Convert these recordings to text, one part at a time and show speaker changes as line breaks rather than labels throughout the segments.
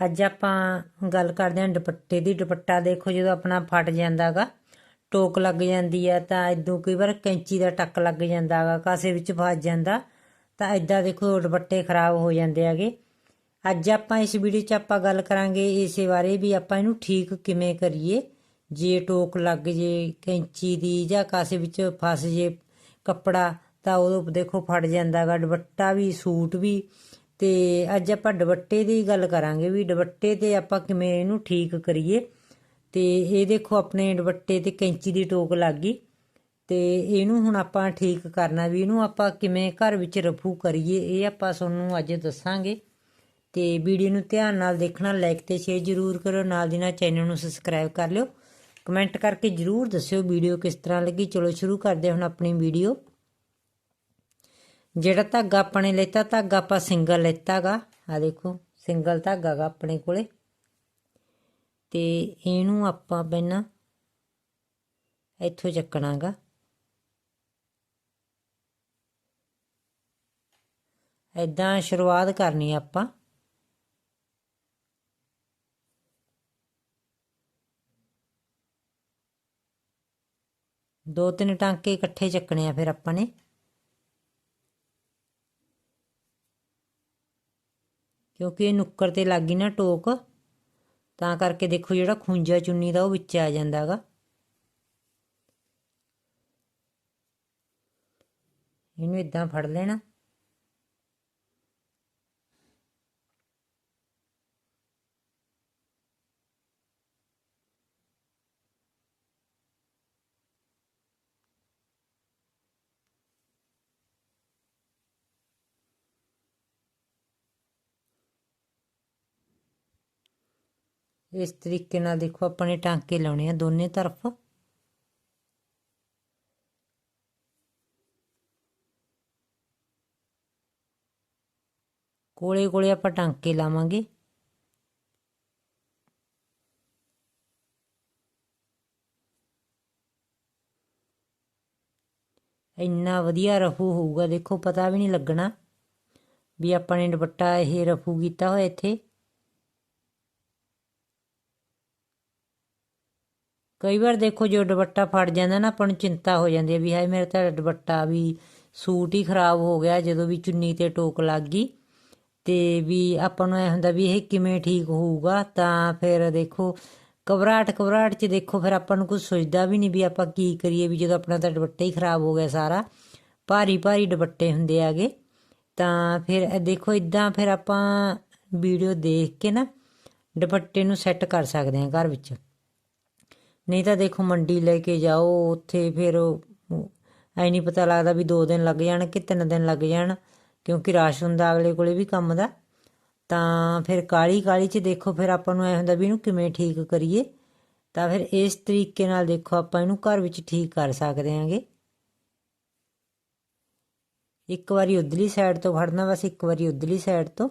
ਅੱਜ ਆਪਾਂ ਗੱਲ ਕਰਦੇ ਹਾਂ ਦੁਪੱਟੇ ਦੀ। ਦੁਪੱਟਾ ਦੇਖੋ, ਜਦੋਂ ਆਪਣਾ ਫਟ ਜਾਂਦਾਗਾ, ਟੋਕ ਲੱਗ ਜਾਂਦੀ ਆ, ਤਾਂ ਇਦੋਂ ਕਈ ਵਾਰ ਕੈਂਚੀ ਦਾ ਟੱਕ ਲੱਗ ਜਾਂਦਾਗਾ, ਕਾਸੇ ਵਿੱਚ ਫਸ ਜਾਂਦਾ, ਤਾਂ ਇਦਾਂ ਦੇਖੋ ਦੁਪੱਟੇ ਖਰਾਬ ਹੋ ਜਾਂਦੇ ਆਗੇ। ਅੱਜ ਆਪਾਂ ਇਸ ਵੀਡੀਓ 'ਚ ਆਪਾਂ ਗੱਲ ਕਰਾਂਗੇ ਇਸੇ ਬਾਰੇ ਵੀ ਆਪਾਂ ਇਹਨੂੰ ਠੀਕ ਕਿਵੇਂ ਕਰੀਏ। ਜੇ ਟੋਕ ਲੱਗ ਜੇ ਕੈਂਚੀ ਦੀ ਜਾਂ ਕਾਸੇ ਵਿੱਚ ਫਸ ਜੇ ਕੱਪੜਾ, ਤਾਂ ਉਹ ਦੇਖੋ ਫਟ ਜਾਂਦਾਗਾ। ਦੁਪੱਟਾ ਵੀ, ਸੂਟ ਵੀ ਤੇ ਅੱਜ ਆਪਾਂ ਦੁਪੱਟੇ ਦੀ ਗੱਲ ਕਰਾਂਗੇ ਵੀ ਦੁਪੱਟੇ ਤੇ ਆਪਾਂ ਕਿਵੇਂ ਇਹਨੂੰ ਠੀਕ ਕਰੀਏ। ਤੇ ਇਹ ਦੇਖੋ ਆਪਣੇ ਦੁਪੱਟੇ ਤੇ ਕੈਂਚੀ ਦੀ ਟੋਕ ਲੱਗ ਗਈ। ਤੇ ਇਹਨੂੰ ਹੁਣ ਆਪਾਂ ਠੀਕ ਕਰਨਾ ਵੀ ਇਹਨੂੰ ਆਪਾਂ ਕਿਵੇਂ ਘਰ ਵਿੱਚ ਰਫੂ ਕਰੀਏ, ਇਹ ਆਪਾਂ ਤੁਹਾਨੂੰ ਅੱਜ ਦੱਸਾਂਗੇ। ਤੇ ਵੀਡੀਓ ਨੂੰ ਧਿਆਨ ਨਾਲ ਦੇਖਣਾ ਲਾਈਕ ਤੇ ਸ਼ੇਅਰ ਜ਼ਰੂਰ ਕਰੋ, ਨਾਲ ਦੀ ਨਾਲ ਚੈਨਲ ਨੂੰ ਸਬਸਕ੍ਰਾਈਬ ਕਰ ਲਿਓ। ਕਮੈਂਟ ਕਰਕੇ ਜ਼ਰੂਰ ਦੱਸਿਓ ਵੀਡੀਓ ਕਿਸ ਤਰ੍ਹਾਂ ਲੱਗੀ। ਚਲੋ ਸ਼ੁਰੂ ਕਰਦੇ ਹਾਂ ਹੁਣ ਆਪਣੀ ਵੀਡੀਓ। ਜਿਹੜਾ ਧਾਗਾ ਆਪਾਂ ਨੇ ਲੈਤਾ, ਧਾਗਾ ਆਪਾਂ ਸਿੰਗਲ ਲੈਤਾਗਾ। ਆ ਦੇਖੋ ਸਿੰਗਲ ਧਾਗਾ ਆਪਣੇ ਕੋਲੇ। ਤੇ ਇਹਨੂੰ ਆਪਾਂ ਪਹਿਲਾਂ ਇੱਥੋਂ ਚੱਕਣਾਗਾ। ਐਦਾਂ ਸ਼ੁਰੂਆਤ ਕਰਨੀ ਆਪਾਂ। ਦੋ ਤਿੰਨ ਟਾਂਕੇ ਇਕੱਠੇ ਚੱਕਣੇ ਆ ਫਿਰ ਆਪਾਂ ਨੇ। ਕਿਉਂਕਿ ਇਹ ਨੁੱਕਰ ਤੇ ਲੱਗ ਗਈ ਨਾ ਟੋਕ, ਤਾਂ ਕਰਕੇ ਦੇਖੋ ਜਿਹੜਾ ਖੁੰਝਾ ਚੁੰਨੀ ਦਾ ਉਹ ਵਿੱਚ ਆ ਜਾਂਦਾਗਾ ਇਹਨੂੰ ਇਦਾਂ ਫੜ ਲੈਣਾ। ਇਸ ਤਰੀਕੇ ਨਾਲ ਦੇਖੋ ਆਪਾਂ ਨੇ ਟਾਂਕੇ ਲਾਉਣੇ ਆ ਦੋਨੇ ਤਰਫ। ਕੋਲੇ ਕੋਲੇ ਆਪਾਂ ਟਾਂਕੇ ਲਾਵਾਂਗੇ। ਇੰਨਾ ਵਧੀਆ ਰਫੂ ਹੋਊਗਾ, ਦੇਖੋ ਪਤਾ ਵੀ ਨਹੀਂ ਲੱਗਣਾ ਵੀ ਆਪਾਂ ਨੇ ਦੁਪੱਟਾ ਇਹ ਰਫੂ ਕੀਤਾ ਹੋਇਆ ਇੱਥੇ। ਕਈ ਵਾਰ ਦੇਖੋ ਜੋ ਦੁਪੱਟਾ ਫੜ ਜਾਂਦਾ ਨਾ, ਆਪਾਂ ਨੂੰ ਚਿੰਤਾ ਹੋ ਜਾਂਦੀ ਹੈ ਵੀ ਹਾਏ ਮੇਰਾ ਤਾਂ ਦੁਪੱਟਾ ਵੀ ਸੂਟ ਹੀ ਖਰਾਬ ਹੋ ਗਿਆ, ਜਦੋਂ ਵੀ ਚੁੰਨੀ ਤੇ ਟੋਕ ਲੱਗ ਗਈ। ਤੇ ਵੀ ਆਪਾਂ ਨੂੰ ਇਹ ਹੁੰਦਾ ਵੀ ਇਹ ਕਿਵੇਂ ਠੀਕ ਹੋਊਗਾ, ਤਾਂ ਫਿਰ ਦੇਖੋ ਘਬਰਾਹਟ ਘਬਰਾਹਟ ਚ ਦੇਖੋ ਫਿਰ ਆਪਾਂ ਨੂੰ ਕੁਝ ਸੋਚਦਾ ਵੀ ਨਹੀਂ ਵੀ ਆਪਾਂ ਕੀ ਕਰੀਏ ਵੀ ਜਦੋਂ ਆਪਣਾ ਤਾਂ ਦੁਪੱਟਾ ਹੀ ਖਰਾਬ ਹੋ ਗਿਆ ਸਾਰਾ। ਭਾਰੀ ਭਾਰੀ ਦੁਪੱਟੇ ਹੁੰਦੇ ਆਗੇ ਤਾਂ ਫਿਰ ਦੇਖੋ ਇਦਾਂ ਫਿਰ ਆਪਾਂ ਵੀਡੀਓ ਦੇਖ ਕੇ ਨਾ ਦੁਪੱਟੇ ਨੂੰ ਸੈੱਟ ਕਰ ਸਕਦੇ ਹਾਂ ਘਰ ਵਿੱਚ। ਨਹੀਂ ਤਾਂ ਦੇਖੋ ਮੰਡੀ ਲੈ ਕੇ ਜਾਓ, ਉੱਥੇ ਫਿਰ ਐ ਨਹੀਂ ਪਤਾ ਲੱਗਦਾ ਵੀ 2 ਦਿਨ ਲੱਗ ਜਾਣ ਕਿ 3 ਦਿਨ ਲੱਗ ਜਾਣ, ਕਿਉਂਕਿ ਰਾਸ਼ਨ ਹੁੰਦਾ ਅਗਲੇ ਕੋਲੇ ਵੀ ਕੰਮ ਦਾ। ਤਾਂ ਫਿਰ ਕਾਲੀ ਕਾਲੀ ਚ ਦੇਖੋ ਫਿਰ ਆਪਾਂ ਨੂੰ ਐ ਹੁੰਦਾ ਵੀ ਇਹਨੂੰ ਕਿਵੇਂ ਠੀਕ ਕਰੀਏ। ਤਾਂ ਫਿਰ ਇਸ ਤਰੀਕੇ ਨਾਲ ਦੇਖੋ ਆਪਾਂ ਇਹਨੂੰ ਘਰ ਵਿੱਚ ਠੀਕ ਕਰ ਸਕਦੇ ਹਾਂਗੇ। ਇੱਕ ਵਾਰੀ ਉਧਰਲੀ ਸਾਈਡ ਤੋਂ ਫੜਨਾ ਬਸ ਇੱਕ ਵਾਰੀ ਉਧਰਲੀ ਸਾਈਡ ਤੋਂ।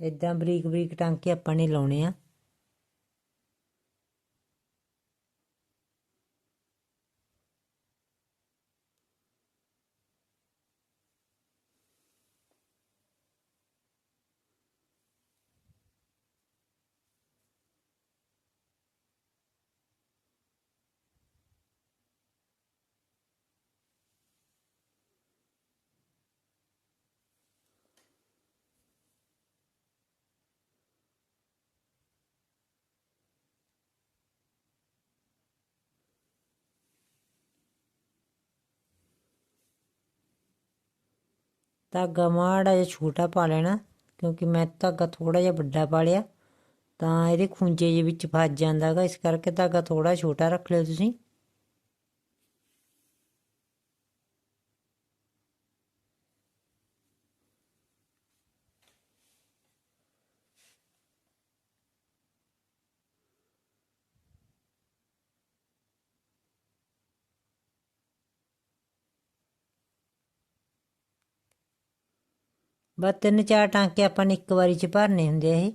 ਇਦਾਂ ਬਰੀਕ ਬਰੀਕ ਟਾਂਕੇ ਆਪਾਂ ਨੇ ਲਾਉਣੇ ਆ। ਧਾਗਾ ਮਾੜਾ ਜਿਹਾ ਛੋਟਾ ਪਾ ਲੈਣਾ, ਕਿਉਂਕਿ ਮੈਂ ਧਾਗਾ ਥੋੜਾ ਜਿਹਾ ਵੱਡਾ ਪਾ ਲਿਆ। ਤਾਂ ਇਹਦੇ ਖੁੰਝੇ ਦੇ ਵਿੱਚ ਫਸ ਜਾਂਦਾਗਾ ਇਸ ਕਰਕੇ ਧਾਗਾ ਥੋੜਾ ਛੋਟਾ ਰੱਖ ਲਿਓ ਤੁਸੀਂ। ਬਸ ਤਿੰਨ ਚਾਰ ਟਾਂਕੇ ਆਪਾਂ ਨੇ ਇੱਕ ਵਾਰੀ ਚ ਭਰਨੇ ਹੁੰਦੇ ਆ ਇਹ।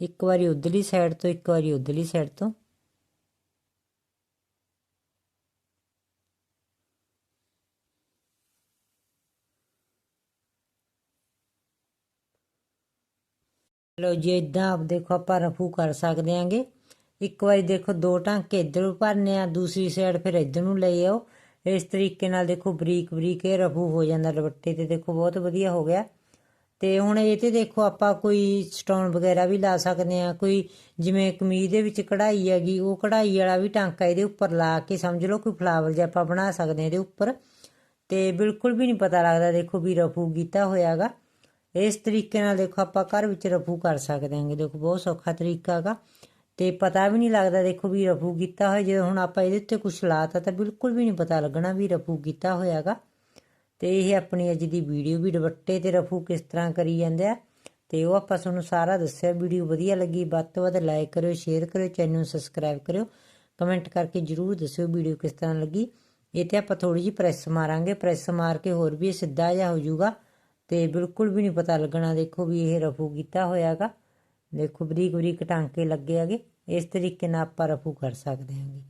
ਇੱਕ ਵਾਰੀ ਉਧਰਲੀ ਸਾਈਡ ਤੋਂ, ਇੱਕ ਵਾਰੀ ਉਧਰਲੀ ਸਾਈਡ ਤੋਂ। ਲੋ ਜੀ ਇਦਾਂ ਆਪ ਦੇਖੋ ਆਪਾਂ ਰਫੂ ਕਰ ਸਕਦੇ ਆਂਗੇ ਇੱਕ ਵਾਰੀ ਦੇਖੋ, ਦੋ ਟਾਂਕੇ ਇੱਧਰ ਭਰਨੇ ਆ, ਦੂਸਰੀ ਸਾਈਡ ਫਿਰ ਇੱਧਰ ਨੂੰ ਲੈ ਆਓ। ਇਸ ਤਰੀਕੇ ਨਾਲ ਦੇਖੋ, ਬਰੀਕ ਬਰੀਕ ਇਹ ਰਫੂ ਹੋ ਜਾਂਦਾ ਦੁਪੱਟੇ ਤੇ ਦੇਖੋ ਬਹੁਤ ਵਧੀਆ ਹੋ ਗਿਆ। ਤੇ ਹੁਣ ਇਹ ਤੇ ਦੇਖੋ ਆਪਾਂ ਕੋਈ ਸਟੋਨ ਵਗੈਰਾ ਵੀ ਲਾ ਸਕਦੇ ਆ ਕੋਈ ਜਿਵੇਂ ਕਮੀਜ਼ ਦੇ ਵਿੱਚ ਕਢਾਈ ਹੈਗੀ, ਉਹ ਕਢਾਈ ਵਾਲਾ ਵੀ ਟਾਂਕਾ ਇਹਦੇ ਉੱਪਰ ਲਾ ਕੇ ਸਮਝ ਲਓ, ਕੋਈ ਫਲਾਵਰ ਜਿਹਾ ਆਪਾਂ ਬਣਾ ਸਕਦੇ ਆ ਇਹਦੇ ਉੱਪਰ। ਤੇ ਬਿਲਕੁਲ ਵੀ ਨਹੀਂ ਪਤਾ ਲੱਗਦਾ ਦੇਖੋ ਵੀ ਰਫੂ ਕੀਤਾ ਹੋਇਆਗਾ। ਇਸ ਤਰੀਕੇ ਨਾਲ ਦੇਖੋ ਆਪਾਂ ਘਰ ਵਿੱਚ ਰਫੂ ਕਰ ਸਕਦੇ ਹਾਂਗੇ। ਦੇਖੋ ਬਹੁਤ ਸੌਖਾ ਤਰੀਕਾ ਹੈਗਾ। ਤੇ ਪਤਾ ਵੀ ਨਹੀਂ ਲੱਗਦਾ ਦੇਖੋ ਵੀ ਰਫੂ ਕੀਤਾ ਹੋਇਆ ਜਦੋਂ ਹੁਣ ਆਪਾਂ ਇਹਦੇ ਉੱਤੇ ਕੁਝ ਲਾਤਾ ਤਾਂ ਬਿਲਕੁਲ ਵੀ ਨਹੀਂ ਪਤਾ ਲੱਗਣਾ ਵੀ ਰਫੂ ਕੀਤਾ ਹੋਇਆਗਾ ਤੇ ਇਹ ਆਪਣੀ ਅੱਜ ਦੀ ਵੀਡੀਓ ਵੀ ਦੁਪੱਟੇ ਤੇ ਰਫੂ ਕਿਸ ਤਰ੍ਹਾਂ ਕਰੀ ਜਾਂਦੇ ਆ। ਤੇ ਉਹ ਆਪਾਂ ਤੁਹਾਨੂੰ ਸਾਰਾ ਦੱਸਿਆ, ਵੀਡੀਓ ਵਧੀਆ ਲੱਗੀ, ਵੱਧ ਤੋਂ ਵੱਧ ਲਾਈਕ ਕਰਿਓ, ਸ਼ੇਅਰ ਕਰਿਓ, ਚੈਨਲ ਨੂੰ ਸਬਸਕ੍ਰਾਈਬ ਕਰਿਓ। ਕਮੈਂਟ ਕਰਕੇ ਜਰੂਰ ਦੱਸਿਓ ਵੀਡੀਓ ਕਿਸ ਤਰ੍ਹਾਂ ਲੱਗੀ। ਇਹ ਤੇ ਆਪਾਂ ਥੋੜੀ ਜਿਹੀ ਪ੍ਰੈਸ ਮਾਰਾਂਗੇ। ਪ੍ਰੈਸ ਮਾਰ ਕੇ ਹੋਰ ਵੀ ਸਿੱਧਾ ਜਿਹਾ ਹੋ ਜਾਊਗਾ। ਤੇ ਬਿਲਕੁਲ ਵੀ ਨਹੀਂ ਪਤਾ ਲੱਗਣਾ, ਦੇਖੋ ਵੀ ਇਹ ਰਫੂ ਕੀਤਾ ਹੋਇਆਗਾ। ਦੇਖੋ ਬਰੀਕ ਬਰੀਕ ਟਾਂਕੇ ਲੱਗੇ ਹੈਗੇ। ਇਸ ਤਰੀਕੇ ਨਾਲ ਆਪਾਂ ਰਫੂ ਕਰ ਸਕਦੇ ਹਾਂਗੇ।